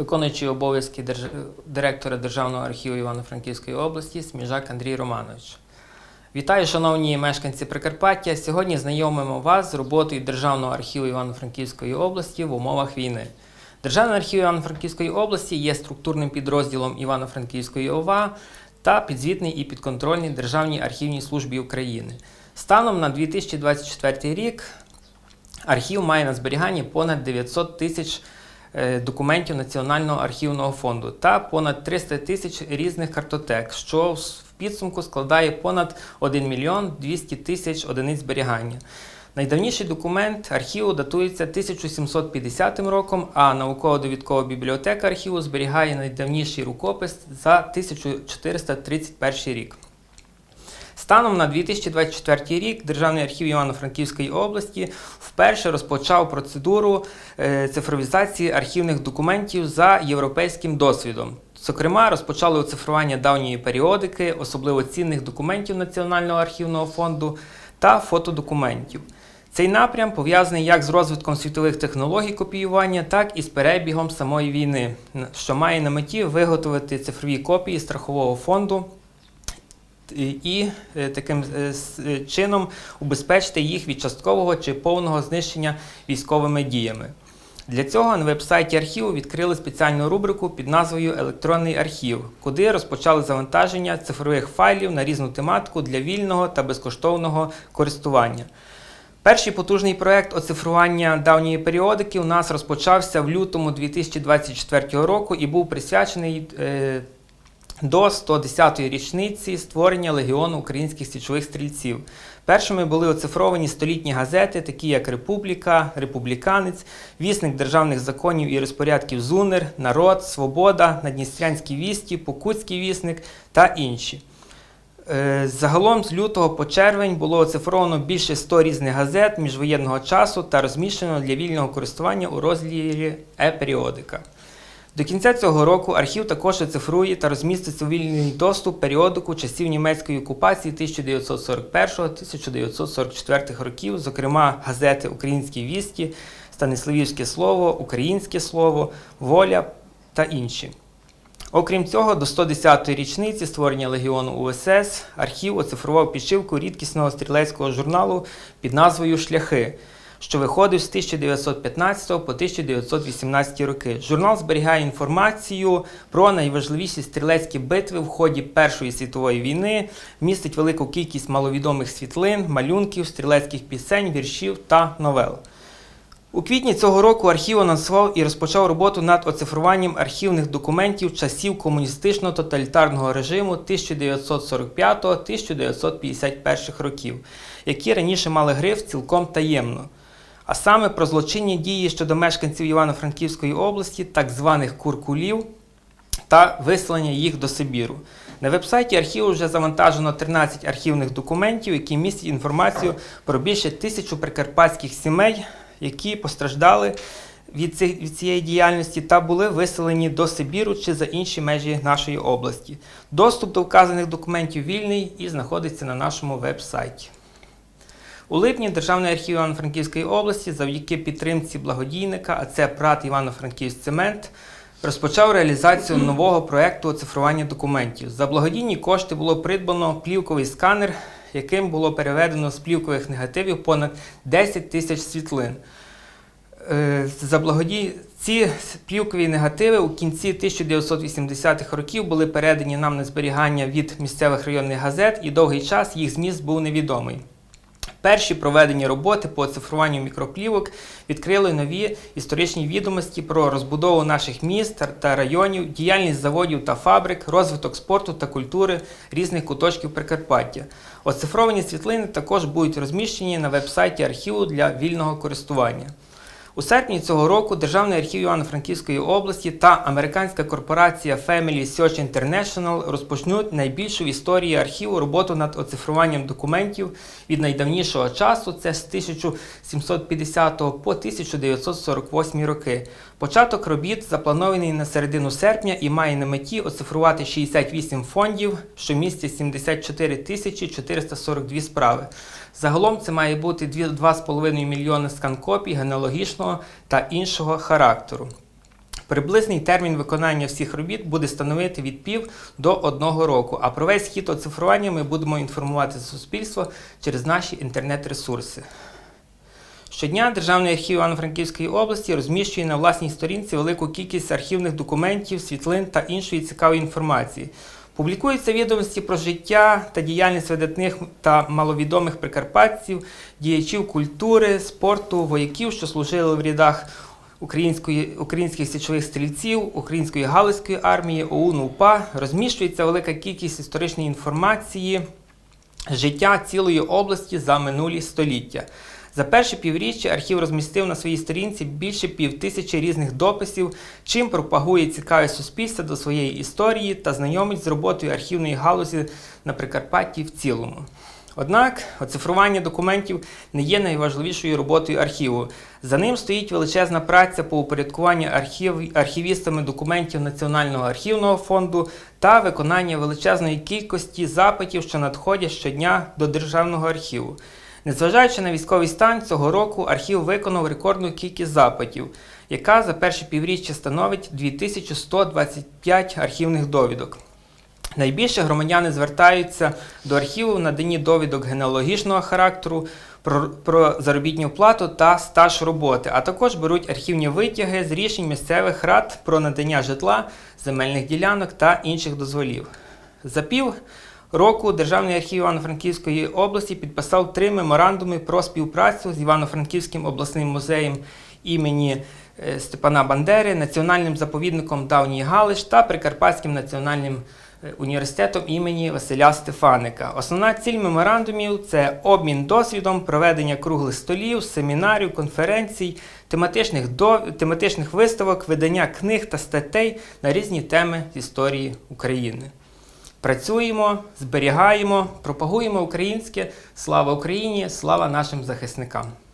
виконуючий обов'язки держ- директора Державного архіву Івано-Франківської області Сміжак Андрій Романович. Вітаю, шановні мешканці Прикарпаття. Сьогодні знайомимо вас з роботою Державного архіву Івано-Франківської області в умовах війни. Державний архів Івано-Франківської області є структурним підрозділом Івано-Франківської ОВА та підзвітний і підконтрольний Державній архівній службі України. Станом на 2024 рік архів має на зберіганні понад 900 тисяч документів Національного архівного фонду та понад 300 тисяч різних картотек, що в підсумку складає понад 1 мільйон 200 тисяч одиниць зберігання. Найдавніший документ архіву датується 1750 роком, а науково-довідкова бібліотека архіву зберігає найдавніший рукопис за 1431 рік. Станом на 2024 рік Державний архів Івано-Франківської області вперше розпочав процедуру е, цифровізації архівних документів за європейським досвідом. Зокрема, розпочали оцифрування давньої періодики, особливо цінних документів Національного архівного фонду та фотодокументів. Цей напрям пов'язаний як з розвитком світових технологій копіювання, так і з перебігом самої війни, що має на меті виготовити цифрові копії страхового фонду і- е, таким е, е, чином убезпечити їх від часткового чи повного знищення військовими діями. Для цього на веб-сайті архіву відкрили спеціальну рубрику під назвою Електронний архів, куди розпочали завантаження цифрових файлів на різну тематику для вільного та безкоштовного користування. Перший потужний проект оцифрування давньої періодики у нас розпочався в лютому 2024 року і був присвячений до 110-ї річниці створення Легіону українських січових стрільців. Першими були оцифровані столітні газети, такі як Републіка, Републіканець, Вісник державних законів і розпорядків ЗУНИР, Народ, Свобода, Надністрянські вісті, Покутський вісник та інші. Е, Загалом з лютого по червень було оцифровано більше 100 різних газет міжвоєнного часу та розміщено для вільного користування у розділі е-періодика. До кінця цього року архів також оцифрує та розмістить у вільний доступ періодику часів німецької окупації 1941-1944 років, зокрема газети Українські вісті, Станиславівське слово, Українське слово, Воля та інші. Окрім цього, до 110-ї річниці створення легіону УСС архів оцифрував підшивку рідкісного стрілецького журналу під назвою Шляхи, що виходив з 1915 по 1918 роки. Журнал зберігає інформацію про найважливіші стрілецькі битви в ході Першої світової війни, містить велику кількість маловідомих світлин, малюнків, стрілецьких пісень, віршів та новел. У квітні цього року архів анонсував і розпочав роботу над оцифруванням архівних документів часів комуністичного тоталітарного режиму 1945-1951 років, які раніше мали гриф цілком таємно. А саме про злочинні дії щодо мешканців Івано-Франківської області, так званих куркулів, та виселення їх до Сибіру. На вебсайті архіву вже завантажено 13 архівних документів, які містять інформацію про більше тисячу прикарпатських сімей, які постраждали від цієї діяльності та були виселені до Сибіру чи за інші межі нашої області. Доступ до вказаних документів вільний і знаходиться на нашому веб-сайті. У липні Державний архів Івано-Франківської області завдяки підтримці благодійника, а це ПРАТ Івано-Франківськ Цемент, розпочав реалізацію нового проєкту оцифрування документів. За благодійні кошти було придбано плівковий сканер, яким було переведено з плівкових негативів понад 10 тисяч світлин. Е, За благоді... Ці плівкові негативи у кінці 1980-х років були передані нам на зберігання від місцевих районних газет, і довгий час їх зміст був невідомий. Перші проведені роботи по оцифруванню мікроплівок відкрили нові історичні відомості про розбудову наших міст та- районів, діяльність заводів та фабрик, розвиток спорту та культури різних куточків Прикарпаття. Оцифровані світлини також будуть розміщені на веб-сайті архіву для вільного користування. У серпні цього року Державний архів Івано-Франківської області та американська корпорація Family Search International розпочнуть найбільшу в історії архіву роботу над оцифруванням документів від найдавнішого часу, це з 1750 по 1948 роки. Початок робіт запланований на середину серпня і має на меті оцифрувати 68 фондів, що містять 74 тисячі 442 справи. Загалом це має бути 2,5 мільйони скан-копій генеалогічного та іншого характеру. Приблизний термін виконання всіх робіт буде становити від пів до одного року. А про весь хід оцифрування ми будемо інформувати суспільство через наші інтернет-ресурси. Щодня Державний архів Івано-Франківської області розміщує на власній сторінці велику кількість архівних документів, світлин та іншої цікавої інформації. Публікуються відомості про життя та діяльність видатних та маловідомих прикарпатців, діячів культури, спорту, вояків, що служили в рядах української, українських січових стрільців, української галицької армії, ОУН, УПА. Розміщується велика кількість історичної інформації життя цілої області за минулі століття. За перше півріччя архів розмістив на своїй сторінці більше півтисячі різних дописів, чим пропагує цікавість суспільства до своєї історії та знайомить з роботою архівної галузі на Прикарпатті в цілому. Однак оцифрування документів не є найважливішою роботою архіву. За ним стоїть величезна праця по упорядкуванню архів, архівістами документів Національного архівного фонду та виконання величезної кількості запитів, що надходять щодня до Державного архіву. Незважаючи на військовий стан, цього року архів виконав рекордну кількість запитів, яка за перше півріччя становить 2125 архівних довідок. Найбільше громадяни звертаються до архіву в наданні довідок генеалогічного характеру, про, про заробітну плату та стаж роботи, а також беруть архівні витяги з рішень місцевих рад про надання житла, земельних ділянок та інших дозволів. За пів року Державний архів Івано-Франківської області підписав три меморандуми про співпрацю з Івано-Франківським обласним музеєм імені е, Степана Бандери, Національним заповідником Давній Галич та Прикарпатським національним е, університетом імені Василя Стефаника. Основна ціль меморандумів це обмін досвідом, проведення круглих столів, семінарів, конференцій, тематичних, до... тематичних виставок, видання книг та статей на різні теми з історії України. Працюємо, зберігаємо, пропагуємо українське. Слава Україні! Слава нашим захисникам!